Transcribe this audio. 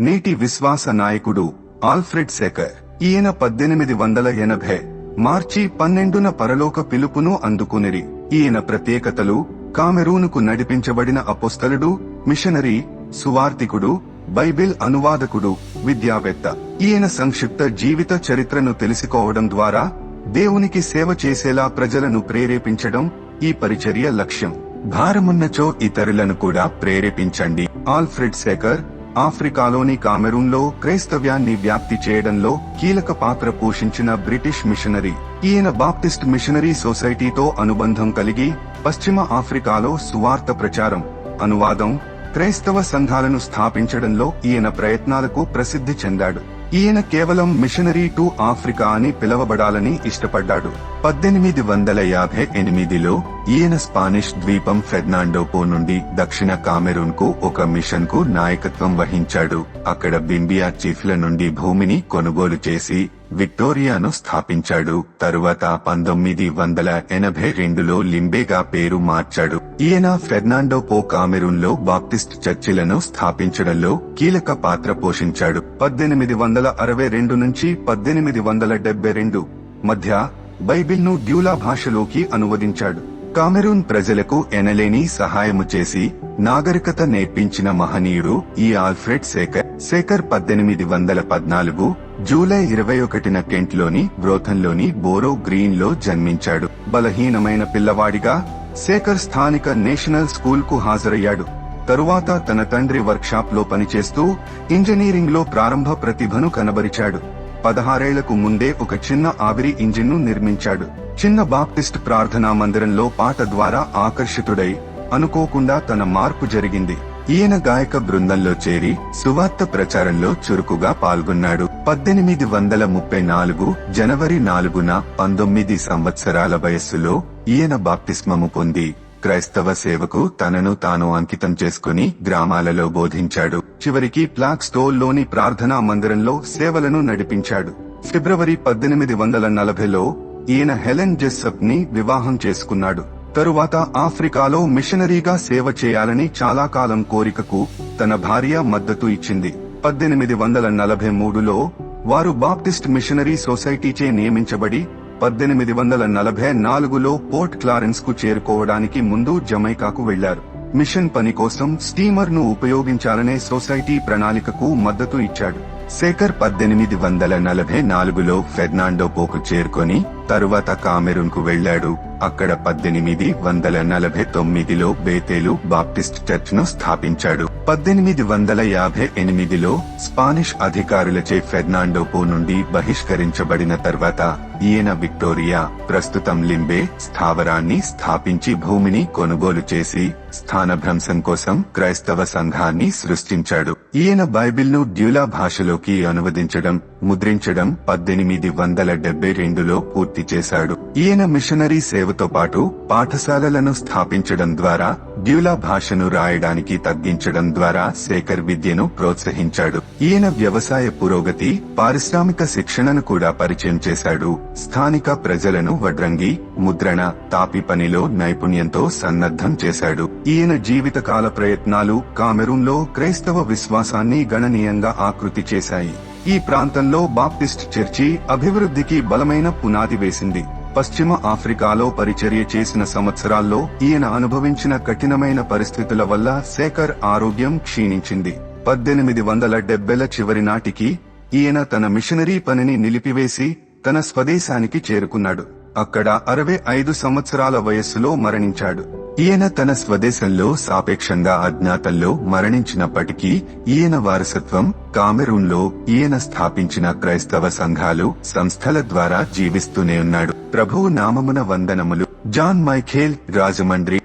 నేటి విశ్వాస నాయకుడు ఆల్ఫ్రెడ్ సెకర్ ఈయన పద్దెనిమిది వందల ఎనభై మార్చి పన్నెండున పరలోక పిలుపును అందుకునిరి. ఈయన ప్రత్యేకతలు కామెరూనుకు నడిపించబడిన అపోస్తలుడు మిషనరీ సువార్తికుడు బైబిల్ అనువాదకుడు విద్యావేత్త. ఈయన సంక్షిప్త జీవిత చరిత్రను తెలుసుకోవడం ద్వారా దేవునికి సేవ చేసేలా ప్రజలను ప్రేరేపించడం ఈ పరిచర్య లక్ష్యం. భారమున్నచో ఇతరులను కూడా ప్రేరేపించండి. ఆల్ఫ్రెడ్ శేఖర్ ఆఫ్రికాలోని కామెరూన్లో క్రైస్తవ్యాన్ని వ్యాప్తి చేయడంలో కీలక పాత్ర పోషించిన బ్రిటిష్ మిషనరీ. ఈయన బాప్టిస్ట్ మిషనరీ సొసైటీతో అనుబంధం కలిగి పశ్చిమ ఆఫ్రికాలో సువార్త ప్రచారం అనువాదం క్రైస్తవ సంఘాలను స్థాపించడంలో ఈయన ప్రయత్నాలకు ప్రసిద్ధి చెందాడు. ఈయన కేవలం మిషనరీ టు ఆఫ్రికా అని పిలవబడాలని ఇష్టపడ్డాడు. పద్దెనిమిది వందల యాభై ఎనిమిదిలో ఈయన స్పానిష్ ద్వీపం ఫెర్నాండోపో నుండి దక్షిణ కామెరూన్కు ఒక మిషన్కు నాయకత్వం వహించాడు. అక్కడ బింబియా చీఫ్ల నుండి భూమిని కొనుగోలు చేసి విక్టోరియాను స్థాపించాడు. తరువాత పంతొమ్మిది వందల ఎనభై రెండులో లింబేగా పేరు మార్చాడు. ఈయన ఫెర్నాండో పో కామెరూన్లో బాప్టిస్ట్ చర్చిలను స్థాపించడంలో కీలక పాత్ర పోషించాడు. పద్దెనిమిది వందల అరవై రెండు నుంచి పద్దెనిమిది వందల డెబ్బై రెండు మధ్య బైబిల్ను డ్యూలా భాషలోకి అనువదించాడు. కామెరూన్ ప్రజలకు ఎనలేని సహాయము చేసి నాగరికత నేర్పించిన మహనీయుడు ఈ ఆల్ఫ్రెడ్ శేఖర్. శేఖర్ పద్దెనిమిది వందల పద్నాలుగు జూలై ఇరవై ఒకటిన కెంట్లోని బ్రోథన్లోని బోరో గ్రీన్లో జన్మించాడు. బలహీనమైన పిల్లవాడిగా శేఖర్ స్థానిక నేషనల్ స్కూల్కు హాజరయ్యాడు. తరువాత తన తండ్రి వర్క్షాప్లో పనిచేస్తూ ఇంజనీరింగ్లో ప్రారంభ ప్రతిభను కనబరిచాడు. పదహారేళ్ళకు ముందే ఒక చిన్న ఆవిరి ఇంజిన్ను నిర్మించాడు. చిన్న బాప్టిస్ట్ ప్రార్థనా మందిరంలో పాట ద్వారా ఆకర్షితుడై అనుకోకుండా తన మార్పు జరిగింది. ఈయన గాయక బృందంలో చేరి సువార్త ప్రచారంలో చురుకుగా పాల్గొన్నాడు. పద్దెనిమిది వందల ముప్పై నాలుగు జనవరి నాలుగున పంతొమ్మిది సంవత్సరాల వయస్సులో ఈయన బాప్తిస్మము పొంది క్రైస్తవ సేవకు తనను తాను అంకితం చేసుకుని గ్రామాలలో బోధించాడు. చివరికి ప్లాక్ స్టోల్లోని ప్రార్థనా మందిరంలో సేవలను నడిపించాడు. ఫిబ్రవరి పద్దెనిమిది వందల నలభైలో ఈయన హెలెన్ జెస్సప్ని వివాహం చేసుకున్నాడు. తరువాత ఆఫ్రికాలో మిషనరీగా సేవ చేయాలని చాలా కాలం కోరికకు తన భార్య మద్దతు ఇచ్చింది. పద్దెనిమిది వందల నలభై మూడులో వారు బాప్టిస్ట్ మిషనరీ సొసైటీచే నియమించబడి పద్దెనిమిది వందల నలభై నాలుగులో పోర్ట్ క్లారెన్స్కు చేరుకోవడానికి ముందు జమైకాకు వెళ్ళారు మిషన్ పని కోసం స్టీమర్ను ఉపయోగించాలనే సొసైటీ ప్రణాళికకు మద్దతు ఇచ్చాడు. శేఖర్ పద్దెనిమిది వందల నలభై నాలుగులో ఫెర్నాండో పోకు చేరుకొని తరువాత కామెరూన్కు వెళ్ళాడు అక్కడ పద్దెనిమిది వందల నలభై తొమ్మిదిలో బేతేలు బాప్టిస్ట్ చర్చ్ను స్థాపించాడు. పద్దెనిమిది వందల యాభై ఎనిమిదిలో స్పానిష్ అధికారులచే ఫెర్నాండోపో నుండి బహిష్కరించబడిన తర్వాత ఈయన విక్టోరియా ప్రస్తుతం లింబే స్థావరాన్ని స్థాపించి భూమిని కొనుగోలు చేసి స్థానభ్రంశం కోసం క్రైస్తవ సంఘాన్ని సృష్టించాడు. ఈయన బైబిల్ను డ్యూలా భాషలోకి అనువదించడం ముద్రించడం పద్దెనిమిది వందల డెబ్బై రెండులో పూర్తి చేశాడు. ఈయన మిషనరీ సేవతో పాటు పాఠశాలలను స్థాపించడం ద్వారా డ్యూలా భాషను రాయడానికి తగ్గించడం ద్వారా శేఖర్ విద్యను ప్రోత్సహించాడు. ఈయన వ్యవసాయ పురోగతి పారిశ్రామిక శిక్షణను కూడా పరిచయం చేశాడు. స్థానిక ప్రజలను వడ్రంగి ముద్రణ తాపి పనిలో నైపుణ్యంతో సన్నద్ధం చేశాడు. ఈయన జీవితకాల ప్రయత్నాలు కామెరూన్లో క్రైస్తవ విశ్వాసాన్ని గణనీయంగా ఆకృతి చేశాయి. ఈ ప్రాంతంలో బాప్టిస్ట్ చర్చి అభివృద్ధికి బలమైన పునాది వేసింది. పశ్చిమ ఆఫ్రికాలో పరిచర్య చేసిన సంవత్సరాల్లో ఈయన అనుభవించిన కఠినమైన పరిస్థితుల వల్ల శేఖర్ ఆరోగ్యం క్షీణించింది. పద్దెనిమిది వందల డెబ్బెల చివరి నాటికి ఈయన తన మిషనరీ పనిని నిలిపివేసి తన స్వదేశానికి చేరుకున్నాడు. అక్కడ అరవై ఐదు సంవత్సరాల వయస్సులో మరణించాడు. ఈయన తన స్వదేశంలో సాపేక్షంగా అజ్ఞాతంలో మరణించినప్పటికీ ఈయన వారసత్వం కామెరూన్లో ఈయన స్థాపించిన క్రైస్తవ సంఘాలు సంస్థల ద్వారా జీవిస్తూనే ఉన్నాడు. ప్రభువు నామమున వందనములు. John Michael Rajahmundry